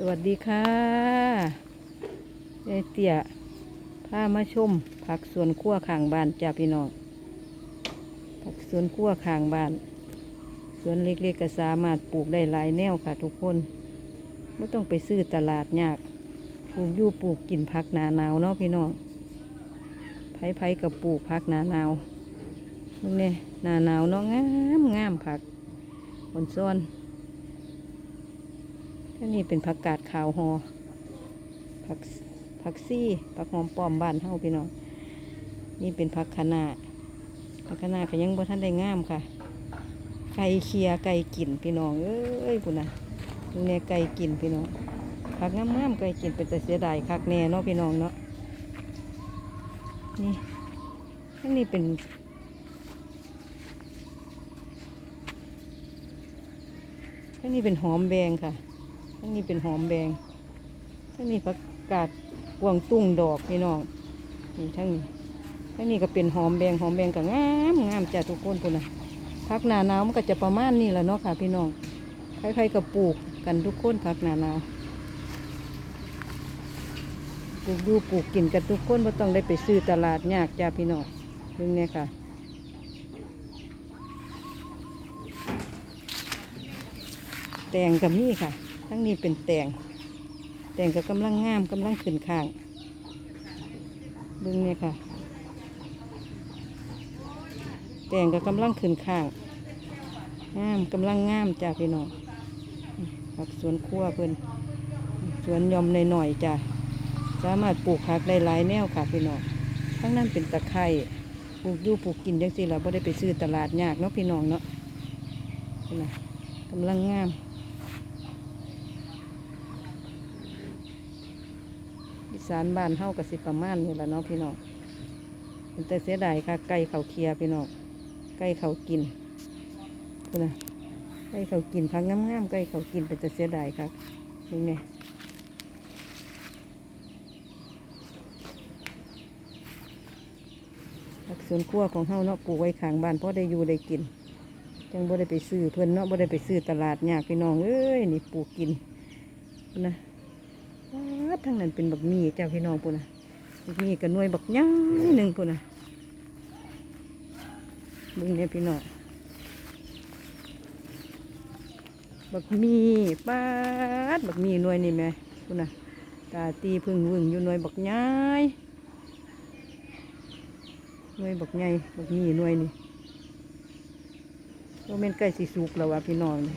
สวัสดีค่ะยายเตี่ยพามาชม ผักสวนครัวข้างบ้านจ้าพี่น้อง ผักสวนครัวข้างบ้าน สวนเล็กๆก็สามารถปลูกได้หลายแนวค่ะทุกคน ไม่ต้องไปซื้อตลาดยาก ปลูกยู่ปลูกกินผักหนาหนาวเนาะพี่น้อง ไผๆกับปลูกผักหนาหนาวนี่เนี่ยหนาหนาวเนาะงามงามผักผลซ้อน อันนี้เป็นผักกาดขาวหอผักผักซี่ผักหอมป้อมบ้านเฮาพี่น้องนี่เป็นผักคะน้าผักคะน้าก็ยังบ่ทันได้งามค่ะ ไก่เคียไก่กินพี่น้องเอ้ยปุ่นนะดูแน่ไก่กินพี่น้องผักงามๆไก่กินเป็นแต่เสียดายคักแน่เนาะพี่น้องเนาะนี่อันนี้เป็นอันนี้เป็นหอมแบงค่ะ ทั้งนี้เป็นหอมแบงทั้งนี้ผักกาดกวางตุ้งดอกพี่น้องนี่ทั้งนี้ทั้งนี้ก็เป็นหอมแบงหอมแบงก็งามงามจ้ะทุกคนพุ่นนะพักหนาหนาวมันก็จะประมาณนี้แหละเนาะค่ะ พี่น้องใครๆก็ปลูกกันทุกคนพักหนาหนาวปลูกดูปลูกกินกันทุกคนไม่ต้องได้ไปซื้อตลาดยากจ้าพี่น้องเรื่องนี้ค่ะแตงกับนี่ค่ะ ทั้งนี้เป็นแตงแตงก็กำลังงามกำลังขึ้นข้างเบึงเนี่ยค่ะ แตงก็กำลังขึ้นข้างงามกำลังงามจ้าพี่น้องผักสวนครัวเพิ่อนสวนยอมในหน่อยๆจ้าสามารถปลูกผักได้หลายแนวค่ะพี่น้องทั้งนั้นเป็นตะไคร้ปลูกยู่ปลูกกินจังสิเราไม่ได้ไปซื้อตลาดยากเนาะพี่น้องเนาะนะกำลังงาม สานบ้านเฮากับสิประมาณนี่แหละเนาะพี่น้องเป็นแต่เสียดายค่ะ ไก่เขาเคลียร์พี่น้องไก่เขากินคุณนะไก่เขากินพักงามๆไก่เขากินเป็นแต่เสียดายค่ะนี่ไงผักสวนครัวของเฮาเนาะปลูกไว้ข้างบ้านเพราะได้อยู่ได้กินจังบ่ได้ไปซื้อเพื่อนเนาะบ่ได้ไปซื้อตลาดยากพี่น้องเอ้ยนี่ปลูกกินพุ่นนะ ว้าทั้งนั้นเป็นบักมีเจ้าพี่น้องปุ่นนะบักมีกับน่วยบักย่างหนึ่งปุ่นนะบึงเนี่ยพี่น้องบักมีป้าดบักมีหน่วยนี่แม่ปุ่นนะตาตีพึ่งวึงอยู่หน่วยบักใหญ่หน่วยบักใหญ่บักมีหน่วยนี่ก็เป็นใกล้สิสุกแล้วว่ะพี่น้องนี่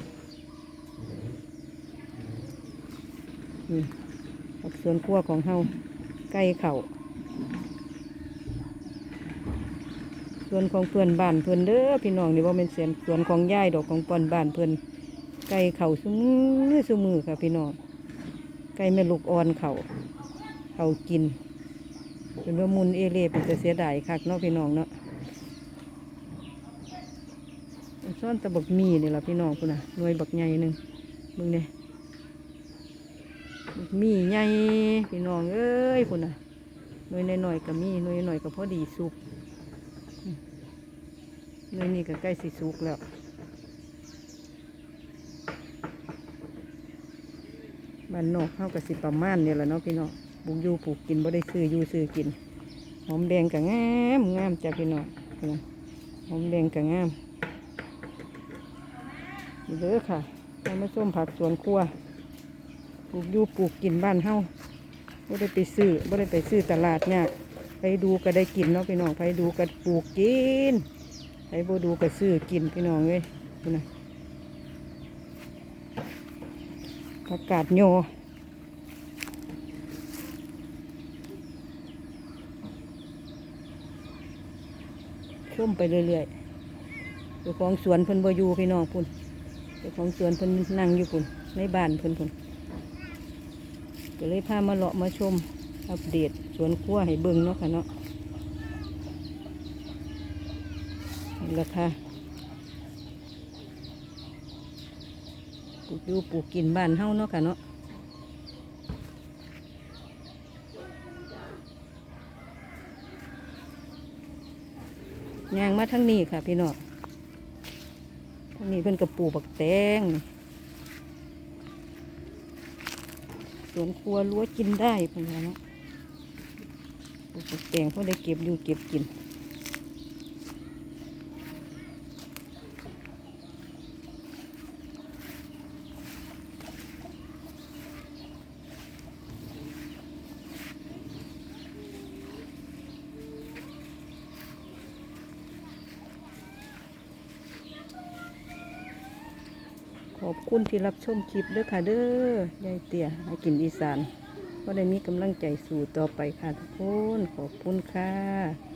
นี่ ผักสวนครัวของเฮาใกล้เขาส่วนของเพื่อนบ้านเพื่อนเด้อพี่น้องนี่ว่าเป็นเสียนสวนของย่ายดอกของปอนบ้านเพื่อนไก่เข่าซุมือซุมือค่ะพี่น้องไก่แม่ลูกอ่อนเขาเขากินเป็นว่ามุนเอเล่เป็นแต่เสียดายคักเนาะพี่น้องเนาะซ่อนตะบกมีนี่ละพี่น้องพุ่นน่ะหน่วยบักใหญ่หนึ่งมึงเนี่ย มีใหญ่พี่น้องเอ้ยพุ่นน่ะหน่วยหน่อยๆก็มีหน่วยหน่อยก็พอดีสุกหน่วยนี้ก็ใกล้สิสุกแล้วบ้านนอกเข้ากับสิประมาณเนี่ยแหละเนาะพี่น้องปลูกอยู่ปลูกกินบ่ได้ซื้ออยู่ซื้อกิน หอมแดงก็งามงามจ้ะพี่น้องหอมแดงก็งามเด้อค่ะเรามาส้มผักสวนครัว ปลูกอยู่ปลูกกินบ้านเฮาไม่ได้ไปซื้อไม่ได้ไปซื้อตลาดเนี่ยไปดูก็ได้กินเนาะพี่น้องไปดูก็ปลูกกินไปบ่ดูก็ซื้อกินพี่น้องเลยนี่นะผักกาดโยชุ่มไปเรื่อยๆเจ้าของสวนเพิ่นบ่อยู่พี่น้องพุ่นเจ้าของสวนเพิ่นนั่งอยู่พุ่นในบ้านเพิ่นพุ่น ก็เลยพามาเลาะมาชม อัปเดตสวนครัวให้เบิ่งเนาะค่ะเนาะนี่ราคาปลูกอยู่ปลูกกินบ้านเฮาเนาะค่ะเนาะยางมาทั้งนี้ค่ะพี่น้องทั้งนี้เพิ่นกระปลูกบักแตงนี่ ส วนครัวรั้วกินได้เพิ่นว่าเนาะปลูกแต่งพอได้เก็บอยู่เก็บกิน อบคุณที่รับชมคลิปเด้อค่ะเด้อยายเตี่ยให้กินอีสานก็ได้มีกำลังใจสู่ต่อไปค่ะทุกคน ขอบคุณค่ะ